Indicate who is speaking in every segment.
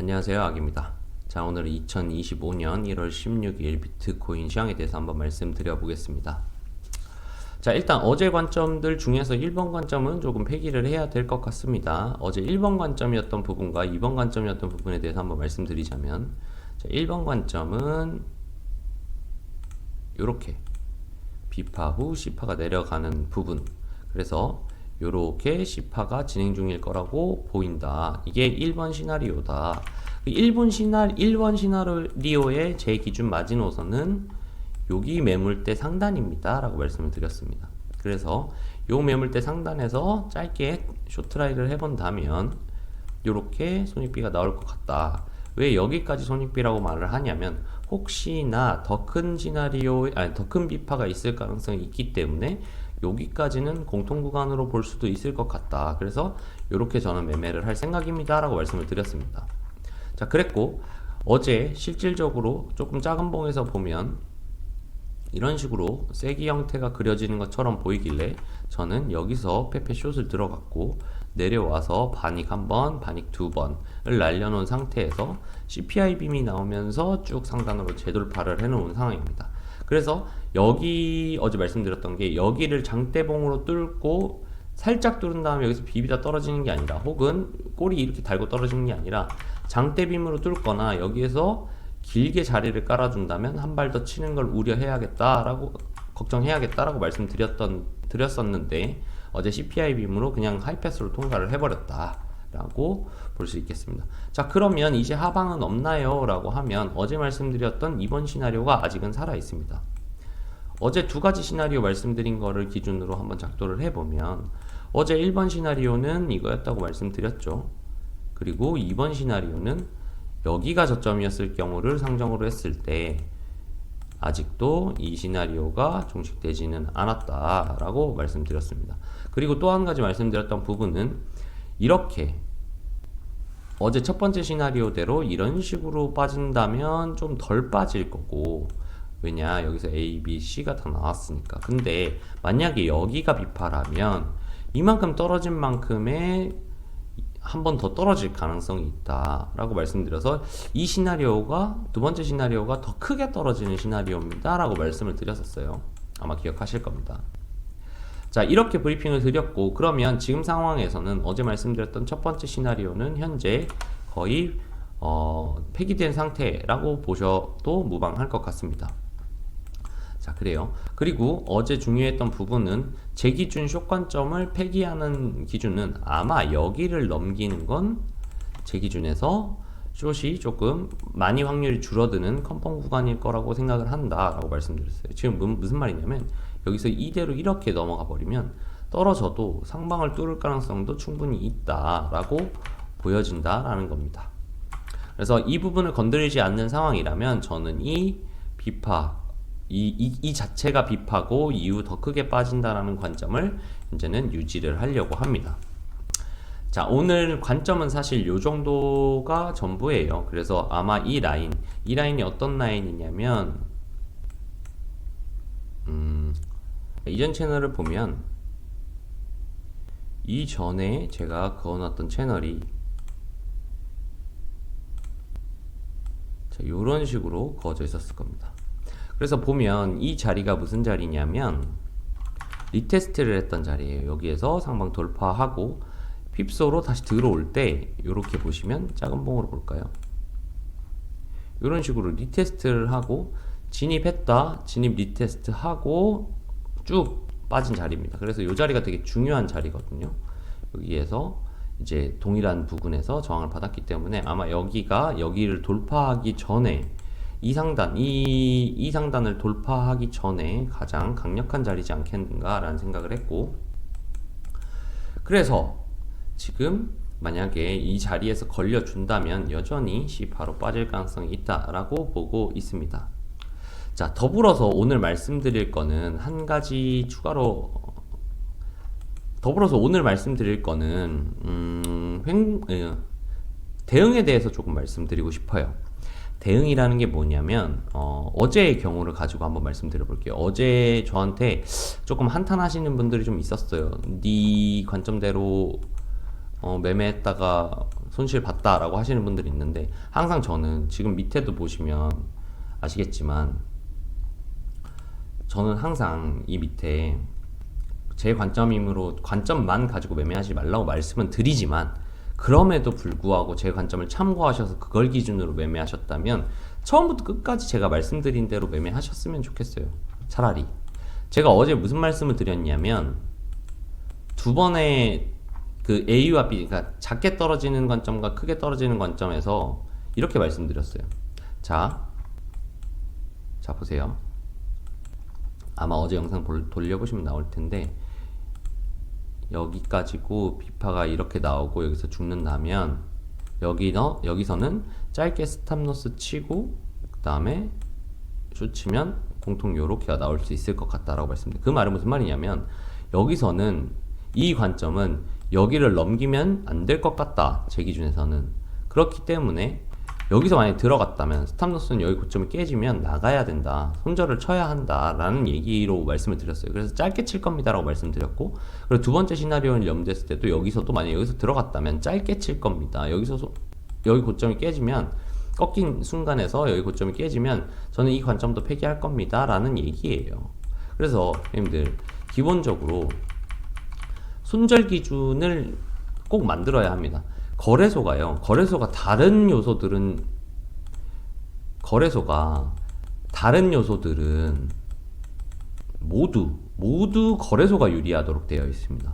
Speaker 1: 안녕하세요 악입니다. 자 오늘은 2025년 1월 16일 비트코인 시황에 대해서 한번 말씀드려 보겠습니다. 자 일단 어제 관점들 중에서 1번 관점은 조금 폐기를 해야 될 것 같습니다. 어제 1번 관점이었던 부분과 2번 관점이었던 부분에 대해서 한번 말씀드리자면 자 1번 관점은 이렇게 비파 후 C파가 내려가는 부분. 그래서 요렇게 C파가 진행 중일 거라고 보인다. 이게 1번 시나리오다. 1번 시나리 1번 시나리오의 제 기준 마지노선은 여기 매물대 상단입니다. 라고 말씀을 드렸습니다. 그래서 요 매물대 상단에서 짧게 쇼트라이를 해본다면 요렇게 손익비가 나올 것 같다. 왜 여기까지 손익비라고 말을 하냐면 혹시나 더 큰 시나리오 아니 더 큰 비파가 있을 가능성이 있기 때문에 여기까지는 공통 구간으로 볼 수도 있을 것 같다. 그래서 이렇게 저는 매매를 할 생각입니다. 라고 말씀을 드렸습니다. 자, 그랬고, 어제 실질적으로 조금 작은 봉에서 보면 이런 식으로 세기 형태가 그려지는 것처럼 보이길래 저는 여기서 페페 숏을 들어갔고 내려와서 반익 한 번, 반익 두 번을 날려놓은 상태에서 CPI 빔이 나오면서 쭉 상단으로 재돌파를 해놓은 상황입니다. 그래서 여기 어제 말씀드렸던 게 여기를 장대봉으로 뚫고 살짝 뚫은 다음에 여기서 비비다 떨어지는 게 아니라 혹은 꼬리 이렇게 달고 떨어지는 게 아니라 장대빔으로 뚫거나 여기에서 길게 자리를 깔아준다면 한 발 더 치는 걸 우려해야겠다라고 걱정해야겠다라고 말씀드렸던 드렸었는데 어제 CPI 빔으로 그냥 하이패스로 통과를 해버렸다. 라고 볼 수 있겠습니다. 자, 그러면 이제 하방은 없나요? 라고 하면 어제 말씀드렸던 이번 시나리오가 아직은 살아 있습니다. 어제 두 가지 시나리오 말씀드린 거를 기준으로 한번 작도를 해보면 어제 1번 시나리오는 이거였다고 말씀드렸죠. 그리고 2번 시나리오는 여기가 저점이었을 경우를 상정으로 했을 때 아직도 이 시나리오가 종식되지는 않았다라고 말씀드렸습니다. 그리고 또 한 가지 말씀드렸던 부분은 이렇게 어제 첫 번째 시나리오대로 이런 식으로 빠진다면 좀 덜 빠질 거고 왜냐 여기서 A, B, C가 다 나왔으니까. 근데 만약에 여기가 비파라면 이만큼 떨어진 만큼의 한 번 더 떨어질 가능성이 있다 라고 말씀드려서 이 시나리오가 두 번째 시나리오가 더 크게 떨어지는 시나리오입니다 라고 말씀을 드렸었어요. 아마 기억하실 겁니다 자 이렇게 브리핑을 드렸고 그러면 지금 상황에서는 어제 말씀드렸던 첫 번째 시나리오는 현재 거의 어, 폐기된 상태라고 보셔도 무방할 것 같습니다. 자 그래요. 그리고 어제 중요했던 부분은 제 기준 쇼관점을 폐기하는 기준은 아마 여기를 넘기는 건 제 기준에서 숏이 조금 많이 확률이 줄어드는 컨펌 구간일 거라고 생각을 한다라고 말씀드렸어요. 지금 무슨 말이냐면 여기서 이대로 이렇게 넘어가 버리면 떨어져도 상방을 뚫을 가능성도 충분히 있다라고 보여진다라는 겁니다. 그래서 이 부분을 건드리지 않는 상황이라면 저는 이 비파 이, 이, 이 자체가 비파고 이후 더 크게 빠진다라는 관점을 이제는 유지를 하려고 합니다. 자, 오늘 관점은 사실 요 정도가 전부예요. 그래서 아마 이 라인, 이 라인이 어떤 라인이냐면, 음, 이전 채널을 보면, 이전에 제가 그어놨던 채널이, 자, 요런 식으로 그어져 있었을 겁니다. 그래서 보면 이 자리가 무슨 자리냐면, 리테스트를 했던 자리예요. 여기에서 상방 돌파하고, 휩소로 다시 들어올 때 이렇게 보시면 작은 봉으로 볼까요? 이런 식으로 리테스트를 하고 진입했다 진입 리테스트 하고 쭉 빠진 자리입니다. 그래서 이 자리가 되게 중요한 자리거든요. 여기에서 이제 동일한 부근에서 저항을 받았기 때문에 아마 여기가 여기를 돌파하기 전에 이 상단, 이, 이 상단을 돌파하기 전에 가장 강력한 자리지 않겠는가라는 생각을 했고, 그래서 지금 만약에 이 자리에서 걸려준다면 여전히 C파로 빠질 가능성이 있다라고 보고 있습니다. 자, 더불어서 오늘 말씀드릴 거는 한 가지 추가로 더불어서 오늘 말씀드릴 거는 음, 횡, 대응에 대해서 조금 말씀드리고 싶어요. 대응이라는 게 뭐냐면 어, 어제의 경우를 가지고 한번 말씀드려 볼게요. 어제 저한테 조금 한탄하시는 분들이 좀 있었어요. 네 관점대로 어, 매매했다가 손실 봤다라고 하시는 분들이 있는데 항상 저는 지금 밑에도 보시면 아시겠지만 저는 항상 이 밑에 제 관점이므로 관점만 가지고 매매하지 말라고 말씀은 드리지만 그럼에도 불구하고 제 관점을 참고하셔서 그걸 기준으로 매매하셨다면 처음부터 끝까지 제가 말씀드린 대로 매매하셨으면 좋겠어요. 차라리 제가 어제 무슨 말씀을 드렸냐면 두 번의 그 A와 B, 그러니까 작게 떨어지는 관점과 크게 떨어지는 관점에서 이렇게 말씀드렸어요. 자, 자 보세요. 아마 어제 영상 볼- 돌려보시면 나올 텐데 여기까지고 비파가 이렇게 나오고 여기서 죽는다면 여기 너 여기서는 짧게 스탑로스 치고 그 다음에 슛 치면 공통 요렇게가 나올 수 있을 것 같다라고 말씀드려요. 그 말은 무슨 말이냐면 여기서는 이 관점은 여기를 넘기면 안 될 것 같다. 제 기준에서는. 그렇기 때문에 여기서 만약에 들어갔다면 스탑로스는 여기 고점이 깨지면 나가야 된다. 손절을 쳐야 한다라는 얘기로 말씀을 드렸어요. 그래서 짧게 칠 겁니다라고 말씀드렸고 그리고 두 번째 시나리오를 염두했을 때도 여기서도 만약에 여기서 들어갔다면 짧게 칠 겁니다. 여기서 소- 여기 고점이 깨지면 꺾인 순간에서 여기 고점이 깨지면 저는 이 관점도 폐기할 겁니다. 라는 얘기예요. 그래서 형님들 기본적으로 손절 기준을 꼭 만들어야 합니다. 거래소가요. 거래소가 다른 요소들은 거래소가 다른 요소들은 모두 모두 거래소가 유리하도록 되어 있습니다.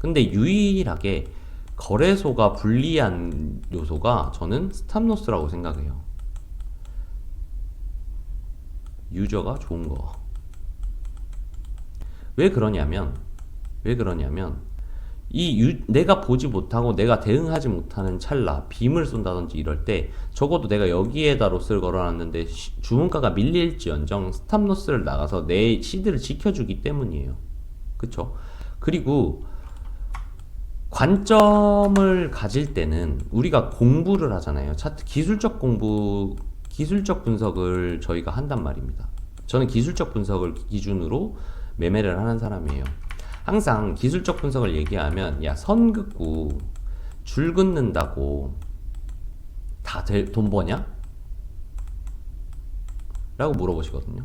Speaker 1: 근데 유일하게 거래소가 불리한 요소가 저는 스탑로스라고 생각해요. 유저가 좋은 거. 왜 그러냐면 왜 그러냐면 이 유, 내가 보지 못하고 내가 대응하지 못하는 찰나 빔을 쏜다든지 이럴 때 적어도 내가 여기에다 로스를 걸어놨는데 시- 주문가가 밀릴지언정 스탑 로스를 나가서 내 시드를 지켜주기 때문이에요. 그쵸? 그리고 관점을 가질 때는 우리가 공부를 하잖아요. 차트 기술적 공부, 기술적 분석을 저희가 한단 말입니다. 저는 기술적 분석을 기준으로 매매를 하는 사람이에요. 항상 기술적 분석을 얘기하면 야 선 긋고 줄 긋는다고 다 돈 버냐? 라고 물어보시거든요.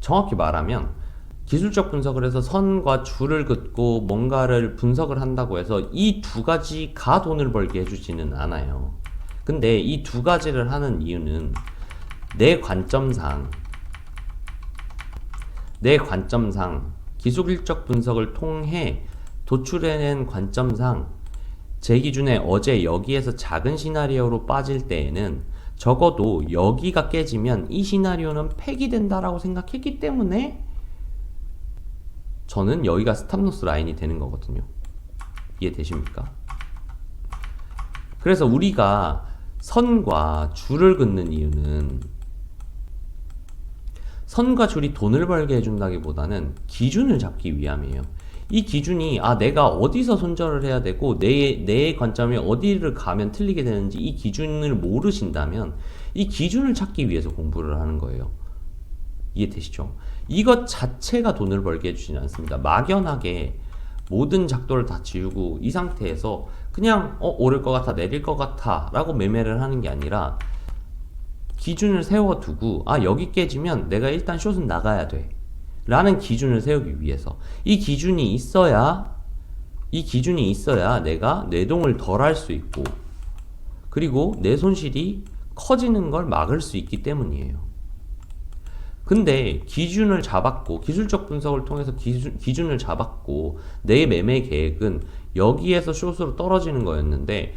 Speaker 1: 정확히 말하면 기술적 분석을 해서 선과 줄을 긋고 뭔가를 분석을 한다고 해서 이 두 가지가 돈을 벌게 해주지는 않아요. 근데 이 두 가지를 하는 이유는 내 관점상 내 관점상 기술적 분석을 통해 도출해낸 관점상 제 기준에 어제 여기에서 작은 시나리오로 빠질 때에는 적어도 여기가 깨지면 이 시나리오는 폐기된다라고 생각했기 때문에 저는 여기가 스탑로스 라인이 되는 거거든요. 이해되십니까? 그래서 우리가 선과 줄을 긋는 이유는 선과 줄이 돈을 벌게 해준다기보다는 기준을 잡기 위함이에요. 이 기준이 아 내가 어디서 손절을 해야 되고 내 내 관점이 어디를 가면 틀리게 되는지 이 기준을 모르신다면 이 기준을 찾기 위해서 공부를 하는 거예요. 이해되시죠? 이것 자체가 돈을 벌게 해주지는 않습니다. 막연하게 모든 작도를 다 지우고 이 상태에서 그냥 어 오를 것 같아 내릴 것 같아 라고 매매를 하는 게 아니라 기준을 세워두고 아 여기 깨지면 내가 일단 숏은 나가야 돼 라는 기준을 세우기 위해서 이 기준이 있어야 이 기준이 있어야 내가 뇌동을 덜 할 수 있고 그리고 내 손실이 커지는 걸 막을 수 있기 때문이에요. 근데 기준을 잡았고 기술적 분석을 통해서 기준, 기준을 잡았고 내 매매 계획은 여기에서 숏으로 떨어지는 거였는데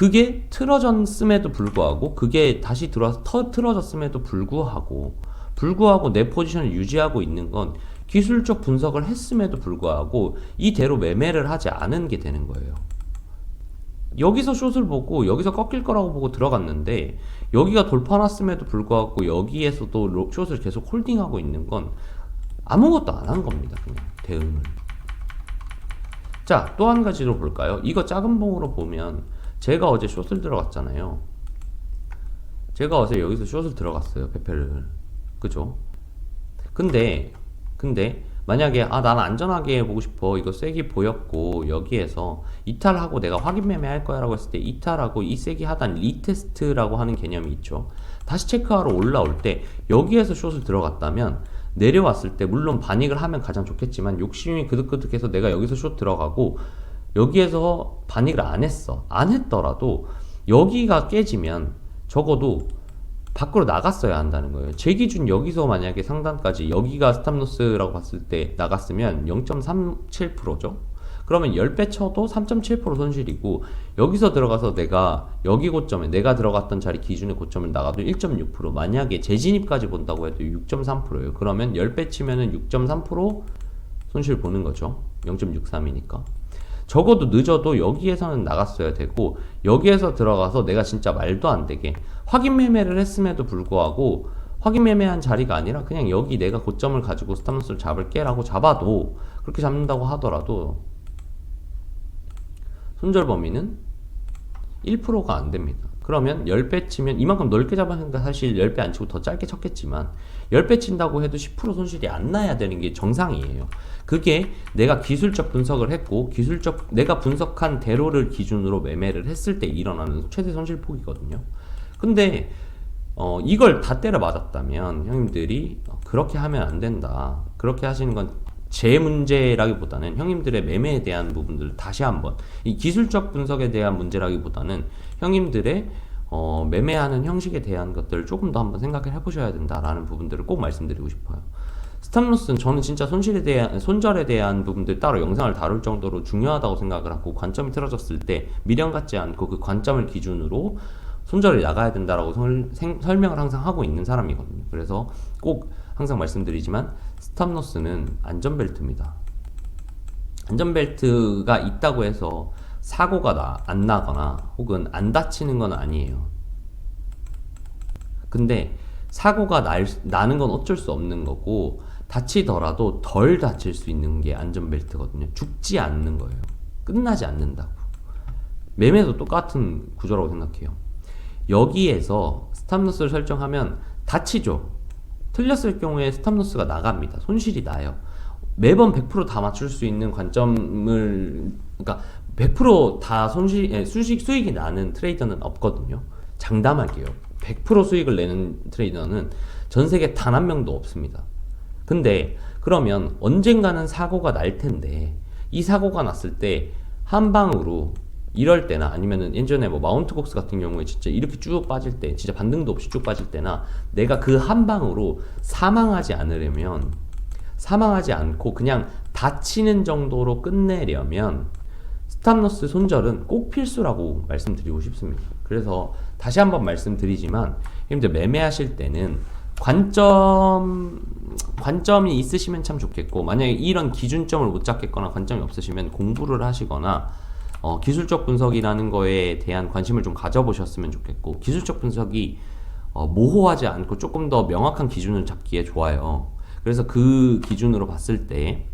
Speaker 1: 그게 틀어졌음에도 불구하고 그게 다시 들어와서 터 틀어졌음에도 불구하고 불구하고 내 포지션을 유지하고 있는 건 기술적 분석을 했음에도 불구하고 이대로 매매를 하지 않은 게 되는 거예요. 여기서 숏을 보고 여기서 꺾일 거라고 보고 들어갔는데 여기가 돌파 났음에도 불구하고 여기에서도 로- 숏을 계속 홀딩하고 있는 건 아무것도 안 한 겁니다. 그냥 대응을. 자, 또 한 가지로 볼까요? 이거 작은 봉으로 보면 제가 어제 숏을 들어갔잖아요. 제가 어제 여기서 숏을 들어갔어요. 페페를. 그죠? 근데 근데 만약에 아 난 안전하게 해보고 싶어 이거 쐐기 보였고 여기에서 이탈하고 내가 확인 매매 할 거야 라고 했을 때 이탈하고 이 쐐기 하단 리테스트라고 하는 개념이 있죠 다시 체크하러 올라올 때 여기에서 숏을 들어갔다면 내려왔을 때 물론 반익을 하면 가장 좋겠지만 욕심이 그득그득해서 내가 여기서 숏 들어가고 여기에서 반익을 안 했어 안 했더라도 여기가 깨지면 적어도 밖으로 나갔어야 한다는 거예요. 제 기준 여기서 만약에 상단까지 여기가 스탑로스라고 봤을 때 나갔으면 0.37%죠. 그러면 10배 쳐도 3.7% 손실이고 여기서 들어가서 내가 여기 고점에 내가 들어갔던 자리 기준의 고점을 나가도 1.6% 만약에 재진입까지 본다고 해도 6.3%예요. 그러면 10배 치면은 6.3% 손실 보는 거죠. 0.63이니까. 적어도 늦어도 여기에서는 나갔어야 되고 여기에서 들어가서 내가 진짜 말도 안 되게 확인 매매를 했음에도 불구하고 확인 매매한 자리가 아니라 그냥 여기 내가 고점을 가지고 스탑로스를 잡을게라고 잡아도 그렇게 잡는다고 하더라도 손절 범위는 1%가 안 됩니다. 그러면 10배 치면 이만큼 넓게 잡았으니까 사실 10배 안 치고 더 짧게 쳤겠지만 10배 친다고 해도 10% 손실이 안 나야 되는 게 정상이에요. 그게 내가 기술적 분석을 했고 기술적 내가 분석한 대로를 기준으로 매매를 했을 때 일어나는 최대 손실 폭이거든요. 근데 어, 이걸 다 때려 맞았다면 형님들이 어, 그렇게 하면 안 된다. 그렇게 하시는 건 제 문제라기보다는 형님들의 매매에 대한 부분들을 다시 한번 이 기술적 분석에 대한 문제라기보다는 형님들의 어, 매매하는 형식에 대한 것들을 조금 더 한번 생각을 해보셔야 된다라는 부분들을 꼭 말씀드리고 싶어요. 스탑로스는 저는 진짜 손실에 대한 손절에 대한 부분들 따로 영상을 다룰 정도로 중요하다고 생각을 하고 관점이 틀어졌을 때 미련 갖지 않고 그 관점을 기준으로 손절이 나가야 된다라고 설, 생, 설명을 항상 하고 있는 사람이거든요. 그래서 꼭 항상 말씀드리지만 스탑로스는 안전벨트입니다. 안전벨트가 있다고 해서 사고가 나, 안 나거나 혹은 안 다치는 건 아니에요. 근데 사고가 날, 나는 건 어쩔 수 없는 거고 다치더라도 덜 다칠 수 있는 게 안전벨트거든요. 죽지 않는 거예요. 끝나지 않는다고. 매매도 똑같은 구조라고 생각해요. 여기에서 스탑로스를 설정하면 다치죠. 틀렸을 경우에 스탑로스가 나갑니다. 손실이 나요. 매번 100%다 맞출 수 있는 관점을 그러니까 100%다 손실 예, 수익 수익이 나는 트레이더는 없거든요. 장담할게요. 100% 수익을 내는 트레이더는 전 세계 단 한 명도 없습니다. 근데 그러면 언젠가는 사고가 날 텐데 이 사고가 났을 때 한 방으로 이럴 때나 아니면은 예전에 뭐 마운트 곡스 같은 경우에 진짜 이렇게 쭉 빠질 때 진짜 반등도 없이 쭉 빠질 때나 내가 그 한 방으로 사망하지 않으려면 사망하지 않고 그냥 다치는 정도로 끝내려면 스탑로스 손절은 꼭 필수라고 말씀드리고 싶습니다. 그래서 다시 한번 말씀드리지만 형님들 매매하실 때는 관점 관점이 있으시면 참 좋겠고 만약에 이런 기준점을 못 잡겠거나 관점이 없으시면 공부를 하시거나 어, 기술적 분석이라는 거에 대한 관심을 좀 가져보셨으면 좋겠고 기술적 분석이 어, 모호하지 않고 조금 더 명확한 기준을 잡기에 좋아요. 그래서 그 기준으로 봤을 때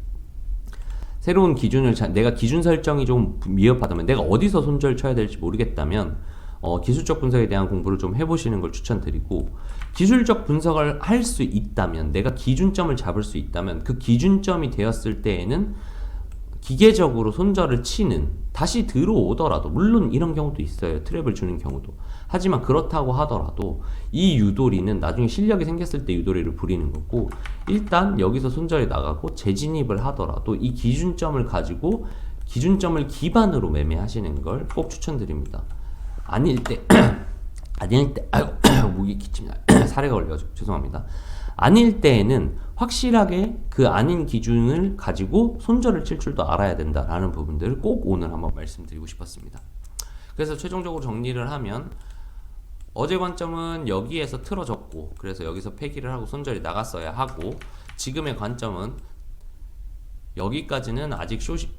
Speaker 1: 새로운 기준을 자, 내가 기준 설정이 좀 미흡하다면 내가 어디서 손절 쳐야 될지 모르겠다면 어, 기술적 분석에 대한 공부를 좀 해보시는 걸 추천드리고 기술적 분석을 할 수 있다면 내가 기준점을 잡을 수 있다면 그 기준점이 되었을 때에는 기계적으로 손절을 치는 다시 들어오더라도 물론 이런 경우도 있어요. 트랩을 주는 경우도. 하지만 그렇다고 하더라도 이 유도리는 나중에 실력이 생겼을 때 유도리를 부리는 거고 일단 여기서 손절이 나가고 재진입을 하더라도 이 기준점을 가지고 기준점을 기반으로 매매하시는 걸 꼭 추천드립니다. 아닐 때 아닐 때 아유 목이 기침나. 사례가 걸려가지고 죄송합니다 아닐 때에는 확실하게 그 아닌 기준을 가지고 손절을 칠 줄도 알아야 된다라는 부분들을 꼭 오늘 한번 말씀드리고 싶었습니다. 그래서 최종적으로 정리를 하면 어제 관점은 여기에서 틀어졌고 그래서 여기서 폐기를 하고 손절이 나갔어야 하고 지금의 관점은 여기까지는 아직 숏이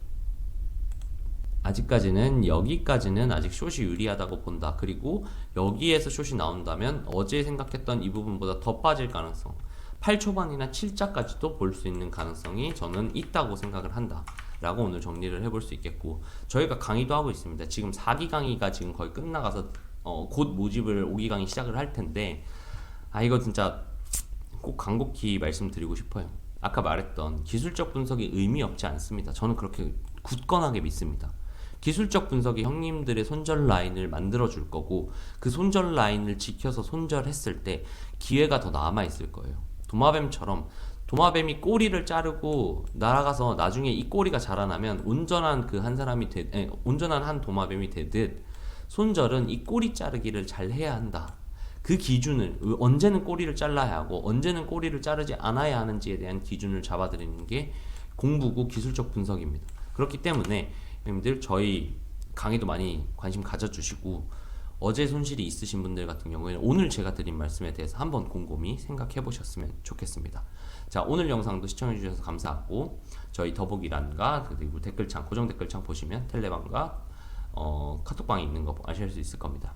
Speaker 1: 아직까지는 여기까지는 아직 숏이 유리하다고 본다. 그리고 여기에서 숏이 나온다면 어제 생각했던 이 부분보다 더 빠질 가능성 8초반이나 7자까지도 볼 수 있는 가능성이 저는 있다고 생각을 한다. 라고 오늘 정리를 해볼 수 있겠고 저희가 강의도 하고 있습니다. 지금 4기 강의가 지금 거의 끝나가서 어, 곧 모집을 5기 강의 시작을 할 텐데 아 이거 진짜 꼭 간곡히 말씀드리고 싶어요. 아까 말했던 기술적 분석이 의미 없지 않습니다. 저는 그렇게 굳건하게 믿습니다. 기술적 분석이 형님들의 손절 라인을 만들어 줄 거고 그 손절 라인을 지켜서 손절했을 때 기회가 더 남아 있을 거예요. 도마뱀처럼 도마뱀이 꼬리를 자르고 날아가서 나중에 이 꼬리가 자라나면 온전한 그 한 사람이 되, 에, 온전한 한 도마뱀이 되듯 손절은 이 꼬리 자르기를 잘 해야 한다. 그 기준을 언제는 꼬리를 잘라야 하고 언제는 꼬리를 자르지 않아야 하는지에 대한 기준을 잡아드리는 게 공부고 기술적 분석입니다. 그렇기 때문에 형님들 저희 강의도 많이 관심 가져주시고 어제 손실이 있으신 분들 같은 경우에는 오늘 제가 드린 말씀에 대해서 한번 곰곰이 생각해 보셨으면 좋겠습니다. 자 오늘 영상도 시청해 주셔서 감사하고 저희 더보기란과 그리고 댓글창 고정 댓글창 보시면 텔레방과 어, 카톡방이 있는 거 아실 수 있을 겁니다.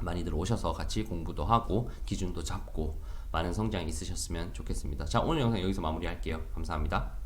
Speaker 1: 많이들 오셔서 같이 공부도 하고 기준도 잡고 많은 성장이 있으셨으면 좋겠습니다. 자 오늘 영상 여기서 마무리할게요. 감사합니다.